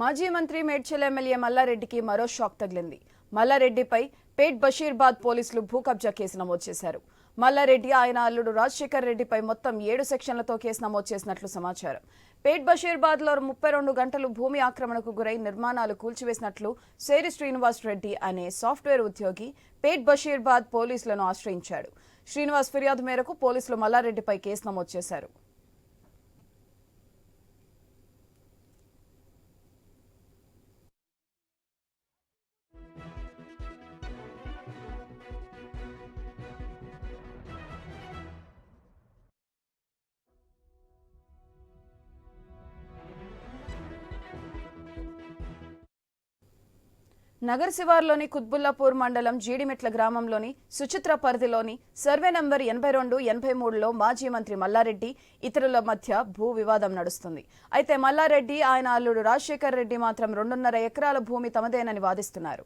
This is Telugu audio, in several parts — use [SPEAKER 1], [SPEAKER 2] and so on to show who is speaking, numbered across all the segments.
[SPEAKER 1] మాజీ మంత్రి మేడ్చల్ ఎమ్మెల్యే మల్లారెడ్డికి మరో షాక్ తగిలింది. మల్లారెడ్డిపై పేట్ బషీర్బాద్ పోలీసులు భూ కబ్జా కేసు నమోదు చేశారు. మల్లారెడ్డి ఆయన అల్లుడు రాజశేఖర్ రెడ్డిపై మొత్తం ఏడు సెక్షన్లతో కేసు నమోదు చేసినట్లు సమాచారం. పేట్ బషీర్బాద్లో ముప్పై రెండు గంటలు భూమి ఆక్రమణకు గురై నిర్మాణాలు కూల్చివేసినట్లు సేరి శ్రీనివాస్ రెడ్డి అనే సాఫ్ట్వేర్ ఉద్యోగి పేట్ బషీర్బాద్ పోలీసులను ఆశ్రయించాడు. శ్రీనివాస్ ఫిర్యాదు మేరకు పోలీసులు మల్లారెడ్డిపై కేసు నమోదు చేశారు. నగర్ శివార్లోని కుత్బుల్లాపూర్ మండలం జీడిమెట్ల గ్రామంలోని సుచిత్ర పరిధిలోని సర్వే నంబర్ ఎనభై రెండు ఎనభై మూడులో మాజీ మంత్రి మల్లారెడ్డి ఇతరుల మధ్య భూ వివాదం నడుస్తుంది. అయితే మల్లారెడ్డి ఆయన అల్లుడు రాజశేఖర్ రెడ్డి మాత్రం రెండున్నర ఎకరాల భూమి తమదేనని వాదిస్తున్నారు.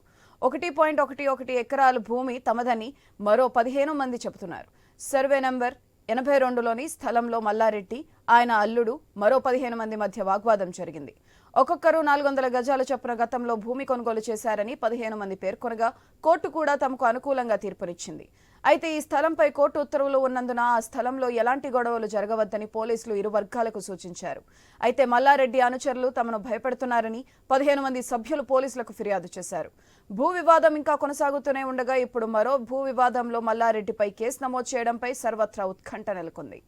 [SPEAKER 1] ఒకటి పాయింట్ ఒకటి ఒకటి ఎకరాల భూమి తమదని మరో పదిహేను మంది చెబుతున్నారు. సర్వే నంబర్ ఎనభై రెండులోని స్థలంలో మల్లారెడ్డి ఆయన అల్లుడు మరో పదిహేను మంది మధ్య వాగ్వాదం జరిగింది. ఒక్కొక్కరు నాలుగు వందల గజాల చొప్పున గతంలో భూమి కొనుగోలు చేశారని పదిహేను మంది పేర్కొనగా కోర్టు కూడా తమకు అనుకూలంగా తీర్పునిచ్చింది. అయితే ఈ స్థలంపై కోర్టు ఉత్తర్వులు ఉన్నందున ఆ స్థలంలో ఎలాంటి గొడవలు జరగవద్దని పోలీసులు ఇరు వర్గాలకు సూచించారు. అయితే మల్లారెడ్డి అనుచరులు తమను భయపెడుతున్నారని పదిహేను మంది సభ్యులు పోలీసులకు ఫిర్యాదు చేశారు. భూ వివాదం ఇంకా కొనసాగుతూనే ఉండగా ఇప్పుడు మరో భూ వివాదంలో మల్లారెడ్డిపై కేసు నమోదు చేయడంపై సర్వత్రా ఉత్కంఠ నెలకొంది.